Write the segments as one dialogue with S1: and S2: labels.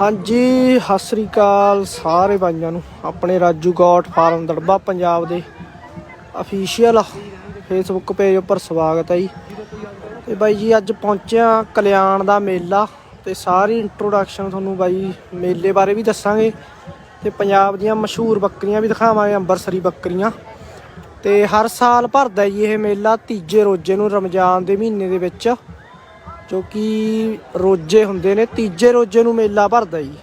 S1: ਹਾਂਜੀ, ਸਤਿ ਸ੍ਰੀ ਅਕਾਲ ਸਾਰੇ ਬਾਈਆਂ ਨੂੰ, ਆਪਣੇ ਰਾਜੂ ਗੋਟ ਫਾਰਮ ਦੜਬਾ ਪੰਜਾਬ ਦੇ ਅਫੀਸ਼ੀਅਲ ਫੇਸਬੁੱਕ ਪੇਜ ਉੱਪਰ ਸਵਾਗਤ ਹੈ ਜੀ। ਤੇ ਬਾਈ ਜੀ, ਅੱਜ ਪਹੁੰਚਿਆ ਕਲਿਆਣ ਦਾ ਮੇਲਾ ਤੇ ਸਾਰੀ ਇੰਟਰੋਡਕਸ਼ਨ ਤੁਹਾਨੂੰ ਬਾਈ ਮੇਲੇ ਬਾਰੇ ਵੀ ਦੱਸਾਂਗੇ ਤੇ ਪੰਜਾਬ ਦੀਆਂ ਮਸ਼ਹੂਰ ਬੱਕਰੀਆਂ ਵੀ ਦਿਖਾਵਾਂਗੇ, ਅੰਬਰਸਰੀ ਬੱਕਰੀਆਂ। ਤੇ ਹਰ ਸਾਲ ਭਰਦਾ ਜੀ ਇਹ ਮੇਲਾ ਤੀਜੇ ਰੋਜ਼ੇ ਨੂੰ ਰਮਜ਼ਾਨ ਦੇ ਮਹੀਨੇ ਦੇ ਵਿੱਚ। ਜੋ ਕਿ ਰੋਜੇ ਹੁੰਦੇ ਨੇ, ਤੀਜੇ ਰੋਜੇ ਨੂੰ ਮੇਲਾ ਭਰਦਾ ਜੀ।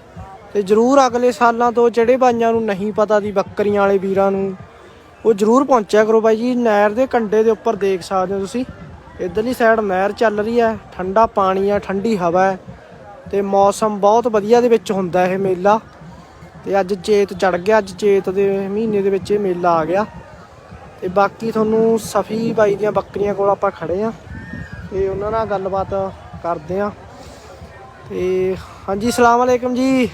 S1: ਤੇ ਜਰੂਰ ਅਗਲੇ ਸਾਲਾਂ ਤੋਂ ਜਿਹੜੇ ਬਾਈਆਂ ਨੂੰ ਨਹੀਂ ਪਤਾ ਦੀ ਬੱਕਰੀਆਂ ਵਾਲੇ ਵੀਰਾਂ ਨੂੰ, ਉਹ ਜਰੂਰ ਪਹੁੰਚਿਆ ਕਰੋ ਬਾਈ ਜੀ। ਨਹਿਰ ਦੇ ਕੰਢੇ ਦੇ ਉੱਪਰ ਦੇਖ ਸਕਦੇ ਹੋ ਤੁਸੀਂ। ਇਧਰਲੀ ਸਾਈਡ ਨਹਿਰ ਚੱਲ ਰਹੀ ਹੈ, ਠੰਡਾ ਪਾਣੀ ਹੈ, ਠੰਡੀ ਹਵਾ ਹੈ ਤੇ ਮੌਸਮ ਬਹੁਤ ਵਧੀਆ ਦੇ ਵਿੱਚ ਹੁੰਦਾ ਇਹ ਮੇਲਾ। ਤੇ ਅੱਜ ਚੇਤ ਚੜ ਗਿਆ, ਅੱਜ ਚੇਤ ਦੇ ਮਹੀਨੇ ਦੇ ਵਿੱਚ ਇਹ ਮੇਲਾ ਆ ਗਿਆ। ਤੇ ਬਾਕੀ ਤੁਹਾਨੂੰ ਸਫੀ ਬਾਈ ਦੀਆਂ ਬੱਕਰੀਆਂ ਕੋਲ ਆਪਾਂ ਖੜੇ ਆ ਤੇ ਉਹਨਾਂ ਨਾਲ ਗੱਲਬਾਤ ਕਰਦੇ ਆ ਤੇ ਹਾਂਜੀ ਸਲਾਮ ਅਲੈਕਮ ਜੀ।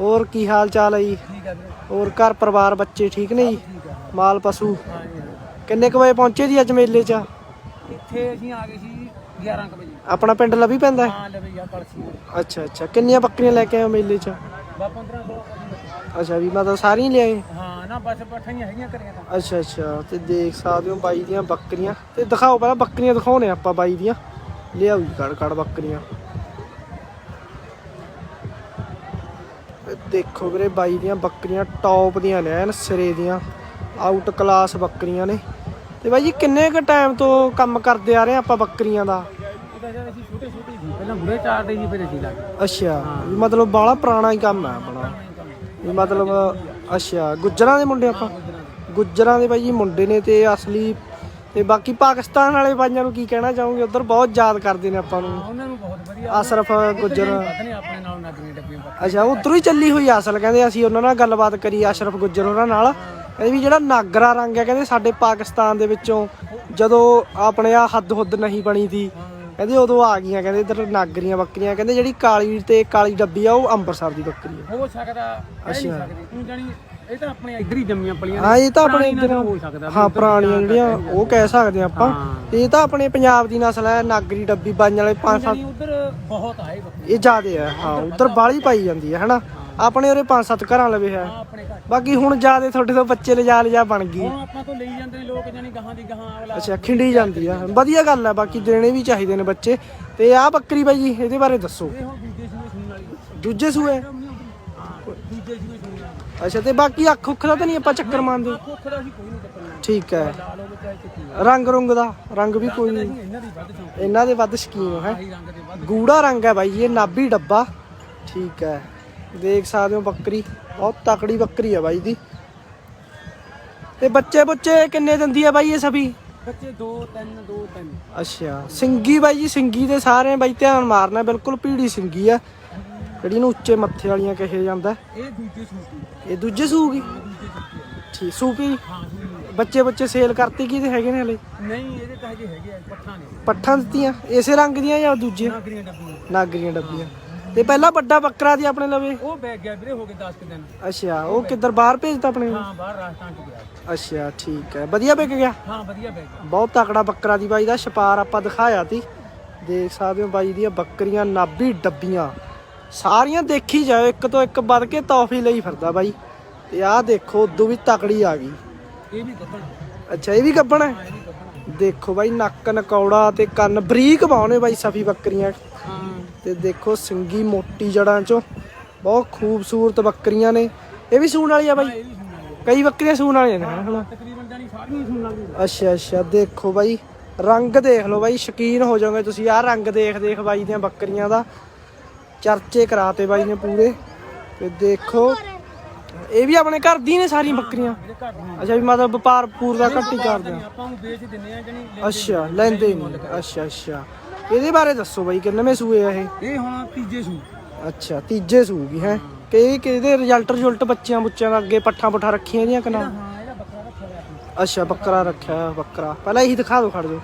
S1: ਹੋਰ ਕੀ ਹਾਲ ਚਾਲ ਹੈ ਜੀ? ਹੋਰ ਘਰ ਪਰਿਵਾਰ ਬੱਚੇ ਠੀਕ ਨੇ ਜੀ? ਮਾਲ ਪਸ਼ੂ? ਕਿੰਨੇ ਕੁ ਵਜੇ ਪਹੁੰਚੇ ਜੀ ਅੱਜ ਮੇਲੇ 'ਚ?
S2: ਇੱਥੇ ਅਸੀਂ ਆ ਗਏ ਸੀ 11 ਕੁ ਵਜੇ।
S1: ਆਪਣਾ ਪਿੰਡ ਲਵੀ ਪੈਂਦਾ ਹੈ?
S2: ਲਵੇ ਆ ਪਲਸੀ
S1: ਅੱਛਾ ਅੱਛਾ। ਕਿੰਨੀਆਂ ਬੱਕਰੀਆਂ ਲੈ ਕੇ ਆਏ ਮੇਲੇ 'ਚ?
S2: ਬਾ 15 16
S1: ਅੱਛਾ ਵੀ ਮਤਲਬ ਸਾਰੀਆਂ ਲਿਆਏ?
S2: ਹਾਂ ਨਾ ਬਸ ਪੱਠੀਆਂ ਹੈਗੀਆਂ ਕਰੀਆਂ
S1: ਅੱਛਾ ਅੱਛਾ। ਤੇ ਦੇਖ ਸਕਦੇ ਹੋ ਬਾਈ ਦੀਆਂ ਬੱਕਰੀਆਂ। ਤੇ ਦਿਖਾਓ ਪਹਿਲਾਂ ਬੱਕਰੀਆਂ ਦਿਖਾਉਣੇ ਆਪਾਂ ਬਾਈ ਦੀਆਂ। ਲਿਆਓ ਜੀ ਕੜ ਕੜ ਬੱਕਰੀਆਂ। ਦੇਖੋ ਵੀਰੇ ਬਾਈ ਦੀਆਂ ਬੱਕਰੀਆਂ ਟੌਪ ਦੀਆਂ ਨੇ ਐਨ ਸਿਰੇ ਦੀਆਂ। ਆਊਟ ਕਲਾਸ ਬੱਕਰੀਆਂ ਨੇ। ਤੇ ਬਾਈ ਜੀ ਕਿੰਨੇ ਕ ਟਾਈਮ ਤੋਂ ਕੰਮ ਕਰਦੇ ਆ ਰਹੇ ਆਪਾਂ ਬੱਕਰੀਆਂ ਦਾ?
S2: ਪਹਿਲਾਂ ਚਾਰਦੇ ਸੀ ਫਿਰ ਅਸੀਂ ਲੱਗ
S1: ਅੱਛਾ ਮਤਲਬ ਬਾਲਾ ਪੁਰਾਣਾ ਹੀ ਕੰਮ ਹੈ ਆਪਣਾ। ਮਤਲਬ ਅੱਛਾ ਗੁੱਜਰਾਂ ਦੇ ਮੁੰਡੇ ਆਪਾਂ? ਗੁੱਜਰਾਂ ਦੇ ਬਾਈ ਜੀ ਮੁੰਡੇ ਨੇ ਤੇ ਅਸਲੀ ਤੇ ਬਾਕੀ ਪਾਕਿਸਤਾਨ ਵਾਲੇ ਬਾਈਆਂ ਨੂੰ ਕੀ ਕਹਿਣਾ ਚਾਹੋਗੇ? ਉਧਰ ਬਹੁਤ ਯਾਦ ਕਰਦੇ ਨੇ ਆਪਾਂ ਨੂੰ।
S2: ਉਹਨਾਂ ਨੂੰ ਬਹੁਤ ਵਧੀਆ।
S1: ਅਸਰਫ ਗੁੱਜਰ
S2: ਆਪਣੇ ਨਾਲ ਨਗਰੀਆਂ ਡੱਬੀਆਂ ਪਾ
S1: ਅੱਛਾ ਉਧਰੋਂ ਹੀ ਚੱਲੀ ਹੋਈ ਅਸਲ ਕਹਿੰਦੇ ਅਸੀਂ ਉਹਨਾਂ ਨਾਲ ਗੱਲਬਾਤ ਕਰੀ ਅਸ਼ਰਫ ਗੁੱਜਰ ਉਹਨਾਂ ਨਾਲ। ਕਹਿੰਦੇ ਵੀ ਜਿਹੜਾ ਨਾਗਰਾ ਰੰਗ ਹੈ ਕਹਿੰਦੇ ਸਾਡੇ ਪਾਕਿਸਤਾਨ ਦੇ ਵਿੱਚੋਂ ਜਦੋਂ ਆਪਣੇ ਆ ਹੱਦ ਹੁੱਦ ਨਹੀਂ ਬਣੀ ਸੀ ਕਹਿੰਦੇ ਉਦੋਂ ਆ ਗਈਆਂ ਕਹਿੰਦੇ ਇਧਰ ਨਾਗਰੀਆਂ ਬੱਕਰੀਆਂ ਕਹਿੰਦੇ ਜਿਹੜੀ ਕਾਲੀ ਤੇ ਕਾਲੀ ਡੱਬੀ ਆ ਉਹ ਅੰਮ੍ਰਿਤਸਰ ਦੀ ਬੱਕਰੀ ਆ।
S2: ਹੋ ਸਕਦਾ। ਤੂੰ ਜਾਣੀ ਇਹ ਤਾਂ ਆਪਣੇ ਇੱਧਰ ਹੀ ਜੰਮੀਆਂ ਪਲੀਆਂ
S1: ਹਾਂ ਇਹ ਤਾਂ ਆਪਣੇ
S2: ਪੁਰਾਣੀ
S1: ਇੱਧਰ
S2: ਨਸਲ ਹੋ ਸਕਦਾ
S1: ਹਾਂ ਪੁਰਾਣੀਆਂ ਜਿਹੜੀਆਂ ਉਹ ਕਹਿ ਸਕਦੇ ਆ ਆਪਾਂ।
S2: ਹਾਂ।
S1: ਤੇ ਇਹ ਤਾਂ ਆਪਣੇ ਪੰਜਾਬ ਦੀ ਨਸਲ ਹੈ ਨਾਗਰੀ ਡੱਬੀ ਬਾਈਆਂ ਵਾਲੇ ਪੰਜ ਸੱਤ
S2: ਜਾਣੀ ਉਧਰ ਬਹੁਤ ਆਏ ਬੱਕਰੀ।
S1: ਇਹ ਜ਼ਿਆਦੇ ਆ ਹਾਂ ਉਧਰ ਬਾਲੀ ਪਾਈ ਜਾਂਦੀ ਹੈ ਹਨਾ? ਆਪਣੇ ਉਰੇ ਪੰਜ ਸੱਤ ਘਰਾਂ ਲਵੇ ਹੈ।
S2: ਆ ਆਪਣੇ ਘਰ।
S1: ਬਾਕੀ ਹੁਣ ਜ਼ਿਆਦੇ ਤੁਹਾਡੇ ਤੋਂ ਬੱਚੇ ਲਿਜਾ ਲਿਜਾ ਬਣ ਗਈ।
S2: ਹੁਣ ਆਪਾਂ ਤੋਂ ਲਈ ਜਾਂਦੇ ਨੇ ਲੋਕ ਜਾਨੀ ਗਾਹਾਂ ਦੀ ਗਾਹਾਂ ਅਗਲਾ
S1: ਅੱਛਾ ਖਿੰਡੀ ਜਾਂਦੀ ਆ। ਵਧੀਆ ਗੱਲ ਆ ਬਾਕੀ ਦੇਣੇ ਵੀ ਚਾਹੀਦੇ ਨੇ ਬੱਚੇ। ਤੇ ਆਹ ਬੱਕਰੀ ਬਾਈ ਜੀ ਇਹਦੇ ਬਾਰੇ ਦੱਸੋ।
S2: ਇਹ ਹੁਣ ਦੂਜੇ ਸੂਏ ਸੁਣਨ ਵਾਲੀ
S1: ਦੂਜੇ ਸੂਏ?
S2: ਹਾਂ ਦੂਜੇ ਸੂਏ ਸੁਣਨ ਵਾਲੀ
S1: ਅੱਛਾ ਤੇ ਬਾਕੀ ਅੱਖ ਉੱਖ ਦਾ ਤਾਂ ਨਹੀਂ ਆਪਾਂ ਚੱਕਰ ਮਾਰਦੇ
S2: ਕੁੱਖ ਦਾ ਅਸੀਂ ਕੋਈ ਨਹੀਂ
S1: ਠੀਕ ਹੈ।
S2: ਲਾਲ ਹੋਵੇ ਚਾਹੇ ਚਿੱਟੀ
S1: ਰੰਗ ਰੁੰਗ ਦਾ ਰੰਗ ਵੀ ਕੋਈ ਨਹੀਂ।
S2: ਇਹਨਾਂ ਦੀ ਵੱਧ ਚੌਂਕ
S1: ਇਹਨਾਂ ਦੇ ਵੱਧ ਸ਼ਕੀਨ ਹੈ।
S2: ਆਹੀ ਰੰਗ ਦੇ ਵੱਧ।
S1: ਗੂੜਾ ਰੰਗ ਹੈ ਬਾਈ ਇਹ ਨਾਭੀ ਡੱਬਾ। ਠੀਕ ਹੈ। ਦੇਖ ਸਕਦੇ ਹੋ ਬੱਕਰੀ। ਬਹੁਤ ਤਕੜੀ ਬੱਕਰੀ ਹੈ ਬਾਈ ਦੀ ਤੇ ਬੱਚੇ ਬੁੱਚੇ ਕਿੰਨੇ ਦਿੰਦੀ ਹੈ ਬਾਈ ਇਹ ਸਭੀ?
S2: ਬੱਚੇ 2 3 2 3
S1: ਅੱਛਾ। ਸਿੰਗੀ ਬਾਈ ਜੀ ਸਿੰਗੀ ਦੇ ਸਾਰੇ ਬਾਈ ਧਿਆਨ ਮਾਰਨਾ ਬਿਲਕੁਲ ਪੀੜੀ ਸਿੰਗੀ ਆ। ਜਿਹੜੀ ਨੂੰ ਉੱਚੇ ਮੱਥੇ ਵਾਲੀਆਂ ਕਹੇ ਜਾਂਦਾ।
S2: ਇਹ ਦੂਜੇ ਸੂਟੀ
S1: ਇਹ ਦੂਜੇ ਸੂਗੀ ਠੀਕ ਸੂਪੀ। ਬੱਚੇ ਬੱਚੇ ਸੇਲ ਕਰਤੀ ਕੀ ਤੇ ਹੈਗੇ ਨੇ ਹਲੇ?
S2: ਨਹੀਂ ਇਹਦੇ ਤਾਂ ਹਜੇ ਹੈਗੇ ਆ ਪੱਠਾਂ ਨੇ।
S1: ਪੱਠਾਂ ਦਿੱਤੀਆਂ ਇਸੇ ਰੰਗ ਦੀਆਂ ਜਾਂ ਦੂਜੇ
S2: ਨਾਗਰੀਆਂ ਡੱਬੀਆਂ।
S1: ਨਾਗਰੀਆਂ ਡੱਬੀਆਂ। ਤੇ ਪਹਿਲਾਂ ਵੱਡਾ ਬੱਕਰਾ ਦੀ ਆਪਣੇ ਲਵੇ?
S2: ਉਹ ਬੈਗ ਗਿਆ ਵੀਰੇ ਹੋ ਗਏ 10 ਦਿਨ।
S1: ਅੱਛਾ ਉਹ ਕਿੱਧਰ ਬਾਹਰ ਭੇਜਤਾ ਆਪਣੇ?
S2: ਹਾਂ ਬਾਹਰ ਰਾਜਸਥਾਨ ਚ ਗਿਆ।
S1: ਅੱਛਾ ਠੀਕ ਹੈ। ਵਧੀਆ ਵਿਕ ਗਿਆ?
S2: ਹਾਂ ਵਧੀਆ ਬੈਗ
S1: ਬਹੁਤ ਤਕੜਾ ਬੱਕਰਾ ਦੀ ਬਾਈ ਦਾ ਛਪਾਰ ਆਪਾਂ ਦਿਖਾਇਆ ਤੀ ਦੇਖ ਸਕਦੇ ਹੋ ਬਾਈ ਦੀਆਂ ਬੱਕਰੀਆਂ ਨਾਭੀ ਡੱਬੀਆਂ। ਸਾਰੀਆਂ ਦੇਖੀ ਜਾਓ ਇੱਕ ਤੋਂ ਇੱਕ ਵੱਧ ਕੇ ਤੋਹਫੀ ਲਈ ਫਿਰਦਾ ਬਾਈ। ਤੇ ਆਹ ਦੇਖੋ ਉਦੋਂ ਵੀ ਤਕੜੀ ਆ ਗਈ।
S2: ਇਹ ਵੀ ਗੱਬਣ
S1: ਅੱਛਾ ਇਹ ਵੀ ਗੱਬਣ ਹੈ ਦੇਖੋ ਬਾਈ ਨੱਕ ਨਕੌੜਾ ਤੇ ਕੰਨ ਬਰੀਕ ਬਾਉਨੇ ਬਾਈ ਸਫੀ ਬੱਕਰੀਆਂ। ਤੇ ਦੇਖੋ ਸਿੰਗੀ ਮੋਟੀ ਜੜਾਂ ਚੋਂ। ਬਹੁਤ ਖੂਬਸੂਰਤ ਬੱਕਰੀਆਂ ਨੇ। ਇਹ ਵੀ ਸੂਣ ਵਾਲੀ ਆ ਬਾਈ। ਕਈ ਬੱਕਰੀਆਂ ਸੂਣ ਵਾਲੀਆਂ ਨੇ ਹਨਾ?
S2: ਤਕਰੀਬਨ ਜਾਨੀ ਸਾਰੀਆਂ
S1: ਅੱਛਾ ਅੱਛਾ ਦੇਖੋ ਬਾਈ। ਰੰਗ ਦੇਖ ਲਓ ਬਾਈ ਸ਼ਕੀਨ ਹੋ ਜਾਓਗੇ ਤੁਸੀਂ। ਆਹ ਰੰਗ ਦੇਖ ਦੇਖ ਬਾਈ ਦੀਆਂ ਬੱਕਰੀਆਂ ਦਾ। ਚਰਚੇ ਕਰਾਤੇ ਬਾਈ ਨੇ ਪੂਰੇ। ਤੇ ਦੇਖੋ ਇਹ ਵੀ ਆਪਣੇ ਘਰ ਦੀ ਨੇ ਸਾਰੀਆਂ ਬੱਕਰੀਆਂ। ਅੱਛਾ ਵੀ ਮਤਲਬ ਵਪਾਰ ਪੂਰ ਦਾ ਘੱਟ ਹੀ ਕਰਦੇ ਆ
S2: ਆਪਾਂ ਨੂੰ ਵੇਚ ਦਿੰਦੇ ਆ ਜਾਨੀ
S1: ਅੱਛਾ ਲੈਂਦੇ ਨਹੀਂ। ਅੱਛਾ ਅੱਛਾ। ਇਹਦੇ ਬਾਰੇ ਦੱਸੋ ਬਾਈ ਕਿੰਨਵੇਂ ਸੂਏ ਆ ਇਹ?
S2: ਇਹ ਹੁਣ ਤੀਜੇ ਸੂ।
S1: ਅੱਛਾ ਤੀਜੇ ਸੂਗੀ ਹੈ। ਕਿ ਕਿਹਦੇ ਰਿਜ਼ਲਟ ਰਿਜ਼ਲਟ ਬੱਚਿਆਂ ਬੁੱਚਿਆਂ ਦਾ ਅੱਗੇ ਪੱਠਾ ਪੁੱਠਾ ਰੱਖੀਆਂ ਦੀਆਂ ਕਿ ਨਾ? ਅੱਛਾ ਬੱਕਰਾ ਰੱਖਿਆ ਬੱਕਰਾ। ਪਹਿਲਾਂ ਇਹੀ ਦਿਖਾ ਦਿਓ ਖੜ ਜਾਓ।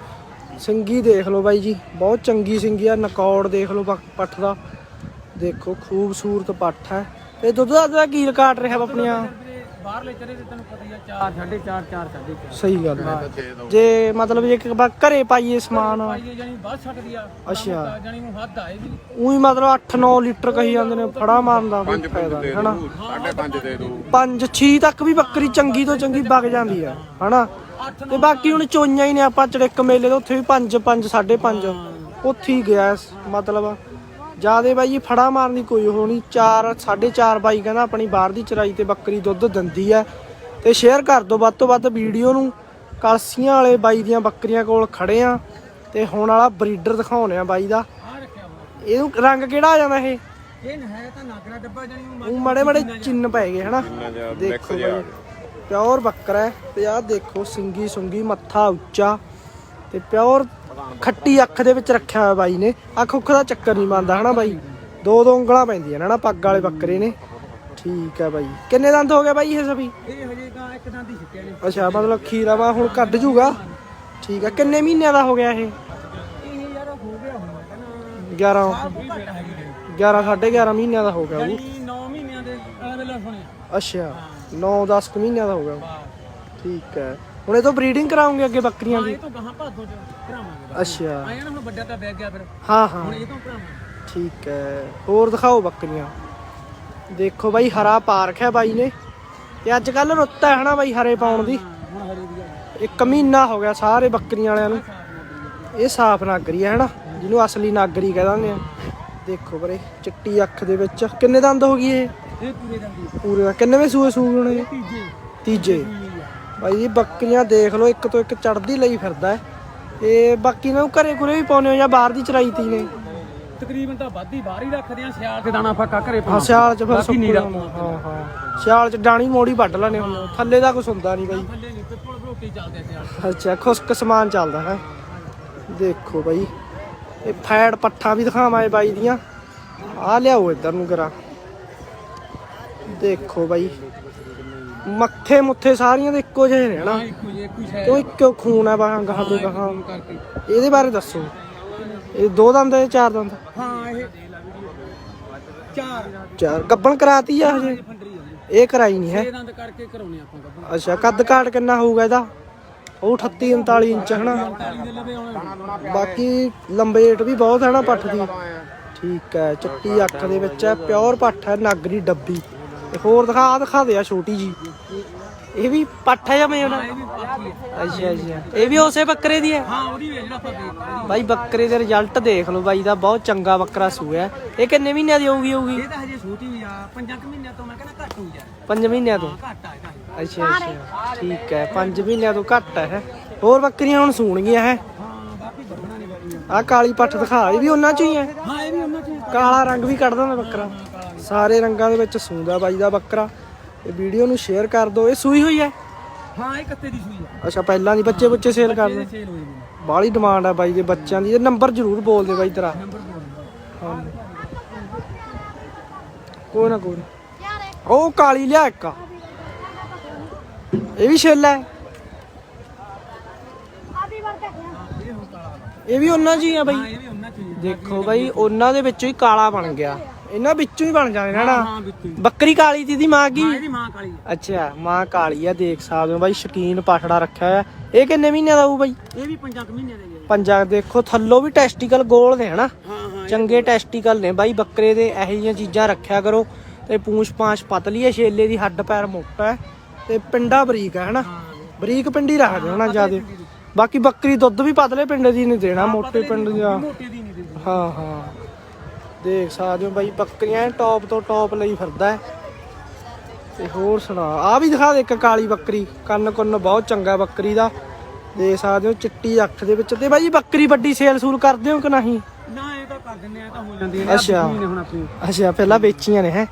S1: ਸਿੰਗੀ ਦੇਖ ਲਓ ਬਾਈ ਜੀ ਬਹੁਤ ਚੰਗੀ ਸਿੰਗੀ ਆ ਨਕੌੜ ਦੇਖ ਲਓ ਪੱਠ ਦਾ। ਦੇਖੋ ਖੂਬਸੂਰਤ ਪੱਠ ਹੈ। ਇਹ ਦੁੱਧ ਦਾ ਦਾ ਕੀ ਰਿਕਾਰਡ ਰਿਹਾ ਵਾ ਆਪਣੀਆਂ?
S2: ਵੀਰੇ ਬਾਹਰਲੇ ਚਰੇ ਤੇ ਤੈਨੂੰ ਪਤਾ ਹੀ ਆ 4 4.5 4 4.5
S1: ਸਹੀ ਗੱਲ ਹੈ। ਜੇ ਮਤਲਬ ਜੇ ਬਾ ਘਰੇ ਪਾਈਏ ਸਮਾਨ
S2: ਪਾਈਏ ਜਾਨੀ ਵੱਧ ਸਕਦੀ ਆ
S1: ਅੱਛਾ।
S2: ਜਾਨੀ ਨੂੰ ਹੱਦ ਆ ਇਹਦੀ
S1: ਉਹੀ ਮਤਲਬ 8-9 ਲੀਟਰ ਕਹੀ ਜਾਂਦੇ ਨੇ ਫੜਾ ਮਾਰਨ ਦਾ ਫਾਇਦਾ ਹਨਾ?
S3: ਸਾਢੇ ਪੰਜ ਦੇ ਦੋ।
S1: 5-6 ਤੱਕ ਵੀ ਬੱਕਰੀ ਚੰਗੀ ਤੋਂ ਚੰਗੀ ਵਗ ਜਾਂਦੀ ਹੈ ਹਨਾ? ਤੇ ਬਾਕੀ ਹੁਣ ਚੋਈਆਂ ਹੀ ਨੇ ਆਪਾਂ ਚੜਿੱਕ ਮੇਲੇ ਦੇ ਉੱਥੇ ਵੀ 5-5 5.5 ਉੱਥੇ ਹੀ ਗਿਆ ਮਤਲਬ। ਜਿਆਦੇ ਬਾਈ ਜੀ ਫੜਾ ਮਾਰਨ ਦੀ ਕੋਈ ਨਹੀਂ 4 4.5 ਬਾਈ ਕਹਿੰਦਾ ਆਪਣੀ ਬਾਹਰ ਦੀ ਚਰਾਈ ਤੇ ਬੱਕਰੀ ਦੁੱਧ ਦਿੰਦੀ ਹੈ ਤੇ ਸ਼ੇਅਰ ਕਰ ਦਿਓ ਵੱਧ ਤੋਂ ਵੱਧ ਵੀਡੀਓ ਨੂੰ। ਕਲਸੀਆਂ ਵਾਲੇ ਬਾਈ ਦੀਆਂ ਬੱਕਰੀਆਂ ਕੋਲ ਖੜੇ ਆ। ਤੇ ਹੁਣ ਵਾਲਾ ਬਰੀਡਰ ਦਿਖਾਉਣੇ ਆ ਬਾਈ ਦਾ।
S2: ਆ
S1: ਇਹਨੂੰ ਰੰਗ ਕਿਹੜਾ ਆ ਜਾਂਦਾ ਇਹ?
S2: ਇਹ ਨਾ ਹੈ ਤਾਂ ਨਾਗਰਾ ਡੱਬਾ ਜਾਨੀ ਨੂੰ
S1: ਉਹ ਮੜੇ ਮੜੇ ਚਿੰਨ ਪੈ ਗਏ ਹਨਾ? ਦੇਖੋ ਬਾਈ। ਪਿਓਰ ਬੱਕਰਾ ਹੈ ਤੇ ਆਹ ਦੇਖੋ ਸਿੰਗੀ ਸੁੰਗੀ ਮੱਥਾ ਉੱਚਾ। ਤੇ ਪਿਓਰ ਖੱਟੀ ਅੱਖ ਦੇ ਵਿੱਚ ਰੱਖਿਆ ਹੋਇਆ ਬਾਈ ਨੇ। ਅੱਖ ਉੱਖ ਦਾ ਚੱਕਰ ਨਹੀਂ ਮੰਨਦਾ ਹਨਾ ਬਾਈ। ਦੋ ਦੋ ਉਂਗਲਾਂ ਪੈਂਦੀਆਂ ਨੇ ਹਨਾ ਪੱਗ ਵਾਲੇ ਬੱਕਰੇ ਨੇ। ਠੀਕ ਹੈ ਬਾਈ। ਕਿੰਨੇ ਦੰਦ ਹੋ ਗਏ ਬਾਈ ਇਹ ਸਭੀ?
S2: ਇਹ ਹਜੇ ਤਾਂ ਇੱਕ ਦੰਦ ਹੀ ਛਿੱਟਿਆ ਨੇ
S1: ਅੱਛਾ ਮਤਲਬ ਖੀਰਾ ਵਾ ਹੁਣ ਕੱਢ ਜੂਗਾ। ਠੀਕ ਹੈ ਕਿੰਨੇ ਮਹੀਨਿਆਂ ਦਾ ਹੋ ਗਿਆ ਇਹ?
S2: ਇਹ ਯਾਰ ਹੋ ਗਿਆ ਹੁਣ ਮੈਂ ਕਹਿੰਦਾ
S1: 11
S2: ਆਹ ਘੱਟ ਹੈਗੀ ਜੀ
S1: 11 11.5 ਮਹੀਨਿਆਂ ਦਾ ਹੋ ਗਿਆ ਉਹ।
S2: ਜਾਨੀ 9 ਮਹੀਨਿਆਂ ਦੇ ਆ ਵੇਲੇ ਸੁਣਿਆ।
S1: ਅੱਛਾ 9-10 ਮਹੀਨਿਆਂ ਦਾ ਹੋ ਗਿਆ। ਠੀਕ ਹੈ। ਹੁਣ ਇਹ ਤੋਂ ਬਰੀਡਿੰਗ ਕਰਾਉਂਗੇ ਅੱਗੇ ਬੱਕਰੀਆਂ
S2: ਹਾਂ
S1: ਦੀ?
S2: ਇਹ ਤੋਂ ਗਾਹਾਂ ਭਾਦੋਂ ਚ ਭਰਾਵਾਂਗੇ
S1: ਅੱਛਾ।
S2: ਆਇਆ ਨਾ ਹੁਣ ਵੱਡਾ ਤਾਂ ਬੈਗ ਗਿਆ ਫਿਰ।
S1: ਹਾਂ ਹਾਂ।
S2: ਹੁਣ ਇਹ ਤੋਂ ਭਰਾਵਾਂਗੇ
S1: ਠੀਕ ਹੈ। ਹੋਰ ਦਿਖਾਓ ਬੱਕਰੀਆਂ। ਦੇਖੋ ਬਾਈ ਹਰਾ ਪਾ ਰੱਖਿਆ ਬਾਈ ਨੇ। ਤੇ ਅੱਜ ਕੱਲ ਰੁੱਤ ਹੈ ਹਨਾ ਬਾਈ ਹਰੇ ਪਾਉਣ ਦੀ?
S2: ਹਾਂ ਹੁਣ ਹਰੇ ਦੀ ਆ।
S1: ਇੱਕ ਮਹੀਨਾ ਹੋ ਗਿਆ ਸਾਰੇ ਬੱਕਰੀਆਂ ਵਾਲਿਆਂ ਨੂੰ। ਇਹ ਸਾਫ਼ ਨਾਗਰੀ ਹੈ ਹਨਾ ਜਿਹਨੂੰ ਅਸਲੀ ਨਾਗਰੀ ਕਹਿ ਦਿੰਦੇ ਆ। ਦੇਖੋ ਬਰੇ ਚਿੱਟੀ ਅੱਖ ਦੇ ਵਿੱਚ। ਕਿੰਨੇ ਦੰਦ ਹੋ ਗਈ ਇਹ?
S2: ਇਹ ਪੂਰੇ ਦੰਦੀ
S1: ਪੂਰੇ ਦਾ ਕਿੰਨੇਵੇਂ ਸੂਏ ਸੂਏ ਹੋਣੇ? ਇਹ?
S2: ਤੀਜੇ।
S1: ਤੀਜੇ। ਬਾਈ ਜੀ ਬੱਕਰੀਆਂ ਦੇਖ ਲਓ ਇੱਕ ਤੋਂ ਇੱਕ ਚੜਦੀ ਲਈ ਫਿਰਦਾ ਇਹ ਬਾਕੀ ਨਾ ਘਰੇ ਕੁਰੇ ਵੀ ਪਾਉਨੇ ਹੋ ਜਾਂ ਬਾਹਰ ਦੀ ਚਰਾਈ ਤੀ ਨੇ
S2: ਤਕਰੀਬਨ ਤਾਂ ਵੱਧ ਹੀ ਬਾਹਰ ਹੀ ਰੱਖਦੇ ਆ ਸਿਆਲ ਤੇ ਦਾਣਾ ਫੱਕਾ ਘਰੇ ਪਾਉਣਾ
S1: ਸਿਆਲ ਚ ਫਿਰ ਸੁੱਕ
S2: ਨੀਰਾ।
S1: ਹਾਂ ਹਾਂ। ਸਿਆਲ ਚ ਡਾਣੀ ਮੋੜੀ ਵੱਢ ਲੈਣੇ ਹੁੰਦੇ ਥੱਲੇ ਦਾ ਕੁਝ ਹੁੰਦਾ ਨਹੀਂ ਬਾਈ।
S2: ਥੱਲੇ ਨਹੀਂ ਪਿੱਪਲ ਰੋਟੀ ਚੱਲਦੇ ਆ ਸਿਆਲ
S1: ਅੱਛਾ ਖੁਸ਼ਕ ਸਮਾਨ ਚੱਲਦਾ ਹੈ। ਦੇਖੋ ਬਾਈ। ਇਹ ਫੈੜ ਪੱਠਾ ਵੀ ਦਿਖਾਵਾਂ ਇਹ ਬਾਈ ਦੀਆਂ। ਆ ਲਿਆਓ ਇੱਧਰ ਨੂੰ ਕਰਾ ਦੇਖੋ ਬਾਈ। ਮੱਥੇ ਮੁੱਥੇ ਸਾਰੀਆਂ ਦੇ ਇੱਕੋ ਜਿਹੇ ਨੇ ਹਨਾ।
S2: ਇੱਕੋ ਜੇ
S1: ਕਿਉਂ ਖੂਨ ਹੈ ਬਾਹਾਂ ਗਾਹਾਂ ਤੋਂ ਗਾਹਾਂ।
S2: ਕਰਕੇ।
S1: ਇਹਦੇ ਬਾਰੇ ਦੱਸੋ। ਇਹ ਦੋ ਦੰਦ ਹੈ ਚਾਰ ਦੰਦ?
S2: ਹਾਂ ਇਹ ਚਾਰ।
S1: ਚਾਰ। ਗੱਬਣ ਕਰਾਤੀ ਆ ਹਜੇ?
S2: ਫੰਡਰੀ ਆ
S1: ਇਹ ਕਰਾਈ ਨਹੀਂ ਹੈ।
S2: ਇਹ ਦੰਦ ਕਰਕੇ ਕਰਾਉਣੇ ਆਪਾਂ ਗੱਬਣ।
S1: ਅੱਛਾ ਕੱਦ ਕਾਟ ਕਿੰਨਾ ਹੋਊਗਾ ਇਹਦਾ? ਉਹ 38 39 ਇੰਚ ਹਨਾ।
S2: 40 ਦੇ ਲਵੇ ਆਉਣਾ
S1: ਬਾਕੀ ਲੰਬੇਟ ਵੀ ਬਹੁਤ ਹੈ ਨਾ ਪੱਠ ਦੀ। ਠੀਕ ਹੈ ਚਿੱਟੀ ਅੱਖ ਦੇ ਵਿੱਚ ਹੈ ਪਿਓਰ ਪੱਠ ਹੈ ਨਾਗਰੀ ਡੱਬੀ। ਤੇ ਹੋਰ ਦਿਖਾ ਆਹ ਦਿਖਾ ਦੇ ਆ ਛੋਟੀ ਜੀ। ਇਹ ਵੀ ਪੱਠ ਹੈ ਜਾਂ ਮੈਂ ਉਹਦਾ?
S2: ਇਹ ਵੀ ਪਾਕੀ ਹੈ
S1: ਅੱਛਾ ਅੱਛਾ। ਇਹ ਵੀ ਉਸੇ ਬੱਕਰੇ ਦੀ ਹੈ
S2: ਹਾਂ ਉਹਦੀ ਵੇਚ ਵੇਚ
S1: ਬਾਈ ਬੱਕਰੇ ਦੇ ਰਿਜ਼ਲਟ ਦੇਖ ਲਓ ਬਾਈ ਦਾ ਬਹੁਤ ਚੰਗਾ ਬੱਕਰਾ ਸੂਆ ਹੈ ਇਹ ਕਿੰਨੇ ਮਹੀਨਿਆਂ ਦੀ ਹੋਊਗੀ ਹੋਊਗੀ?
S2: ਇਹ ਤਾਂ ਹਜੇ ਛੋਟੀ ਵੀ ਆ ਪੰਜਾਂ ਕੁ ਮਹੀਨਿਆਂ ਤੋਂ ਮੈਂ ਕਹਿੰਦਾ ਘੱਟ ਹੋ ਜਾ
S1: 5 ਮਹੀਨਿਆਂ ਤੋਂ?
S2: ਘੱਟ ਆ
S1: ਅੱਛਾ ਅੱਛਾ। ਠੀਕ ਹੈ 5 ਮਹੀਨਿਆਂ ਤੋਂ ਘੱਟ ਹੈ। ਹੋਰ ਬੱਕਰੀਆਂ ਹੁਣ ਸੂਣਗੀਆਂ ਹੈ। ਆਹ ਕਾਲੀ ਪੱਠ ਦਿਖਾ ਇਹ ਵੀ ਉਹਨਾਂ ਚ ਹੀ ਹੈ
S2: ਹਾਂ ਇਹ ਵੀ ਉਹਨਾਂ ਚ
S1: ਕਾਲਾ ਰੰਗ ਵੀ ਕੱਢ ਦਿੰਦਾ ਬੱਕਰਾ। ਸਾਰੇ ਰੰਗਾਂ ਦੇ ਵਿੱਚ ਸੂੰਦਾ ਬਾਈ ਦਾ ਬੱਕਰਾ। ਇਹ ਵੀਡੀਓ ਨੂੰ ਸ਼ੇਅਰ ਕਰ ਦਿਓ ਇਹ ਸੂਈ ਹੋਈ ਹੈ?
S2: ਹਾਂ ਇਹ ਕੱਤੇ ਦੀ ਸੂਈ ਆ
S1: ਅੱਛਾ ਪਹਿਲਾਂ ਦੀ ਬੱਚੇ ਬੱਚੇ ਸੇਲ ਕਰ ਦਿਓ
S2: ਸੇਲ ਹੋਈ
S1: ਬਾਹਲੀ ਡਿਮਾਂਡ ਆ ਬਾਈ ਦੇ ਬੱਚਿਆਂ ਦੀ। ਇਹ ਨੰਬਰ ਜ਼ਰੂਰ ਬੋਲ ਦੇ ਬਾਈ ਤੇਰਾ। ਹਾਂ ਕੋਈ ਨਾ ਕੋਈ। ਉਹ ਕਾਲੀ ਲਿਆ ਇੱਕ ਇਹ ਵੀ ਛੇਲਾ ਹੈ। ਇਹ ਵੀ। ਉਹਨਾਂ ਜੀ ਆ ਬਾਈ।
S2: ਹਾਂ ਹੀ।
S1: ਦੇਖੋ ਬਾਈ ਉਹਨਾਂ ਦੇ ਵਿੱਚੋਂ ਹੀ ਕਾਲਾ ਬਣ ਗਿਆ। ਇਹਨਾਂ ਵਿੱਚੋਂ ਹੀ ਬਣ ਜਾਣੇ ਨਾ
S2: ਹਾਂ ਬਿੱਤੂ
S1: ਬੱਕਰੀ ਕਾਲੀ ਦੀ ਦੀ ਮਾਂ ਕੀ?
S2: ਹਾਂ ਇਹਦੀ ਮਾਂ ਕਾਲੀ ਆ।
S1: ਅੱਛਾ ਮਾਂ ਕਾਲੀ ਆ ਦੇਖ ਸਕਦੇ ਹੋ ਬਾਈ ਸ਼ਕੀਨ ਪਾਠੜਾ ਰੱਖਿਆ ਹੋਇਆ। ਇਹ ਕਿੰਨੇ ਮਹੀਨਿਆਂ ਦਾ ਹੋਊ ਬਾਈ?
S2: ਇਹ ਵੀ ਪੰਜਾਂ ਕੁ ਮਹੀਨਿਆਂ ਦੇ ਗਏ
S1: ਪੰਜਾਂ ਦੇਖੋ ਥੱਲੋਂ ਵੀ ਟੈਸਟੀਕਲ ਗੋਲ ਨੇ ਹਨਾ?
S2: ਹਾਂ ਹਾਂ
S1: ਚੰਗੇ ਟੈਸਟੀਕਲ ਨੇ ਬਾਈ ਬੱਕਰੇ ਦੇ ਇਹੋ ਜਿਹੀਆਂ ਚੀਜ਼ਾਂ ਰੱਖਿਆ ਕਰੋ ਤੇ ਪੂੰਛ ਪਾਂਛ ਪਤਲੀ ਹੈ ਛੇਲੇ ਦੀ ਹੱਡ ਪੈਰ ਮੋਟਾ ਹੈ ਤੇ ਪਿੰਡਾ ਬਰੀਕ ਹੈ ਹਨਾ? ਬਰੀਕ ਪਿੰਡੀ ਰੱਖਦੇ ਹੋਣਾ ਜਿਆਦੇ। ਬਾਕੀ ਬੱਕਰੀ ਦੁੱਧ ਵੀ ਪਤਲੇ ਪਿੰਡ ਦੀ ਨਹੀਂ ਦੇਣਾ ਮੋਟੇ ਪਿੰਡ ਦੀ ਆ।
S2: ਮੋਟੇ ਦੀ ਨਹੀਂ ਦਿੰਦੀ।
S1: ਹਾਂ ਹਾਂ। ਦੇਖ ਸਕਦੇ ਹੋ ਬਾਈ ਬੱਕਰੀਆਂ ਟੌਪ ਤੋਂ ਟੌਪ ਲਈ ਫਿਰਦਾ ਹੈ। ਤੇ ਹੋਰ ਸੁਣਾ ਆ ਵੀ ਦਿਖਾ ਦੇ ਇੱਕ ਕਾਲੀ ਬੱਕਰੀ ਕੰਨ ਕੁੰਨ ਬਹੁਤ ਚੰਗਾ ਬੱਕਰੀ ਦਾ। ਦੇਖ ਸਕਦੇ ਹੋ ਚਿੱਟੀ ਅੱਖ ਦੇ ਵਿੱਚ ਤੇ ਬਾਈ ਬੱਕਰੀ ਵੱਡੀ ਸੇਲ ਸੂਲ ਕਰਦੇ ਹੋ ਕਿ ਨਹੀਂ?
S2: ਨਾ ਇਹ ਤਾਂ ਕਰ ਦਿੰਦੇ ਆ ਤਾਂ ਹੋ ਜਾਂਦੀ ਹੈ
S1: ਅੱਛਾ।
S2: ਹੁਣ ਆਪਣੀ।
S1: ਅੱਛਾ ਪਹਿਲਾਂ ਵੇਚੀਆਂ ਨੇ ਹੈ?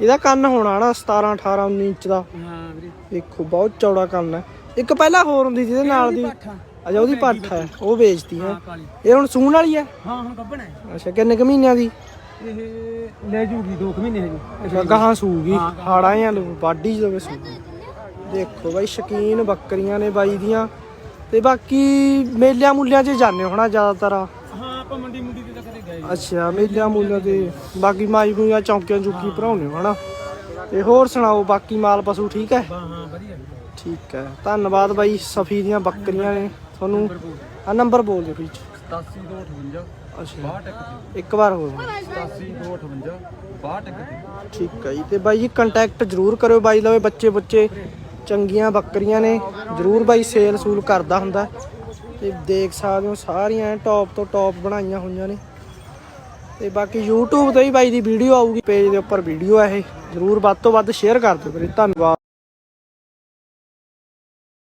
S1: ਇਹਦਾ ਕੰਨ ਹੋਣਾ ਨਾ 17 18 19 ਇੰਚ ਦਾ।
S2: ਹਾਂ ਵੀਰੇ।
S1: ਦੇਖੋ ਬਹੁਤ ਚੌੜਾ ਕੰਨ ਹੈ। ਇੱਕ ਪਹਿਲਾਂ ਹੋਰ ਹੁੰਦੀ ਜਿਹਦੇ ਨਾਲ ਦੀ ਅਜਾ ਉਹਦੀ ਪੱਠ ਹੈ ਉਹ ਵੇਚਦੀ ਹੈ।
S2: ਹਾਂ ਕਾਲੀ।
S1: ਇਹ ਹੁਣ ਸੂਣ ਵਾਲੀ ਹੈ?
S2: ਹਾਂ ਹੁਣ ਗੱਬਣਾ ਹੈ
S1: ਅੱਛਾ ਕਿੰਨੇ ਕੁ ਮਹੀਨਿਆਂ ਦੀ?
S2: ਇਹ ਲੈ ਜੂਗੀ 2 ਮਹੀਨੇ ਹਜੇ
S1: ਅੱਛਾ ਗਾਹਾਂ ਸੂਗੀ। ਹਾੜਾਂ ਜਾਂ ਬਾਡੀ ਜਦੋਂ ਸੂਗੀ। ਦੇਖੋ ਬਾਈ ਸ਼ਕੀਨ ਬੱਕਰੀਆਂ ਨੇ ਬਾਈ ਦੀਆਂ। ਤੇ ਬਾਕੀ ਮੇਲਿਆਂ ਮੁੱਲਿਆਂ 'ਚ ਜਾਂਦੇ ਹੋਣਾ ਜ਼ਿਆਦਾਤਰ?
S2: ਹਾਂ ਆਪਾਂ ਮੰਡੀ ਮੁੰਡੀ ਤੇ ਤਾਂ ਕਦੇ ਗਏ
S1: ਅੱਛਾ ਮੇਲਿਆਂ ਮੁੱਲਿਆਂ ਤੇ। ਬਾਕੀ ਮਾਈ ਮੂਈਆਂ ਚੌਂਕੀਆਂ ਚੁੱਕੀ ਭਰਾਉਣੇ ਹੋ ਹਨਾ? ਤੇ ਹੋਰ ਸੁਣਾਓ ਬਾਕੀ ਮਾਲ ਪਸ਼ੂ ਠੀਕ ਹੈ?
S2: ਹਾਂ ਹਾਂ ਵਧੀਆ
S1: ਠੀਕ ਹੈ। ਧੰਨਵਾਦ ਬਾਈ ਸਫੀ ਦੀਆਂ ਬੱਕਰੀਆਂ ਨੇ। ਤੁਹਾਨੂੰ ਆ ਨੰਬਰ ਬੋਲ ਦਿਓ ਵਿੱਚ
S2: 87258
S1: ਅੱਛਾ।
S2: 61
S1: ਇੱਕ ਵਾਰ ਹੋਰ।
S2: 87258 62
S1: ਠੀਕ ਹੈ ਜੀ ਤੇ ਬਾਈ ਜੀ ਕੰਟੈਕਟ ਜ਼ਰੂਰ ਕਰਿਓ ਬਾਈ ਲਵੇ ਬੱਚੇ ਬੱਚੇ ਚੰਗੀਆਂ ਬੱਕਰੀਆਂ ਨੇ ਜ਼ਰੂਰ ਬਾਈ ਸੇਲ ਸੂਲ ਕਰਦਾ ਹੁੰਦਾ। ਤੇ ਦੇਖ ਸਕਦੇ ਹੋ ਸਾਰੀਆਂ ਟੌਪ ਤੋਂ ਟੌਪ ਬਣਾਈਆਂ ਹੋਈਆਂ ਨੇ। ਤੇ ਬਾਕੀ YouTube ਤੇ ਵੀ ਬਾਈ ਦੀ ਵੀਡੀਓ ਆਊਗੀ ਪੇਜ ਦੇ ਉੱਪਰ ਵੀਡੀਓ ਆ ਇਹ। ਜ਼ਰੂਰ ਵੱਧ ਤੋਂ ਵੱਧ ਸ਼ੇਅਰ ਕਰ ਦਿਓ ਵੀਰੇ ਧੰਨਵਾਦ।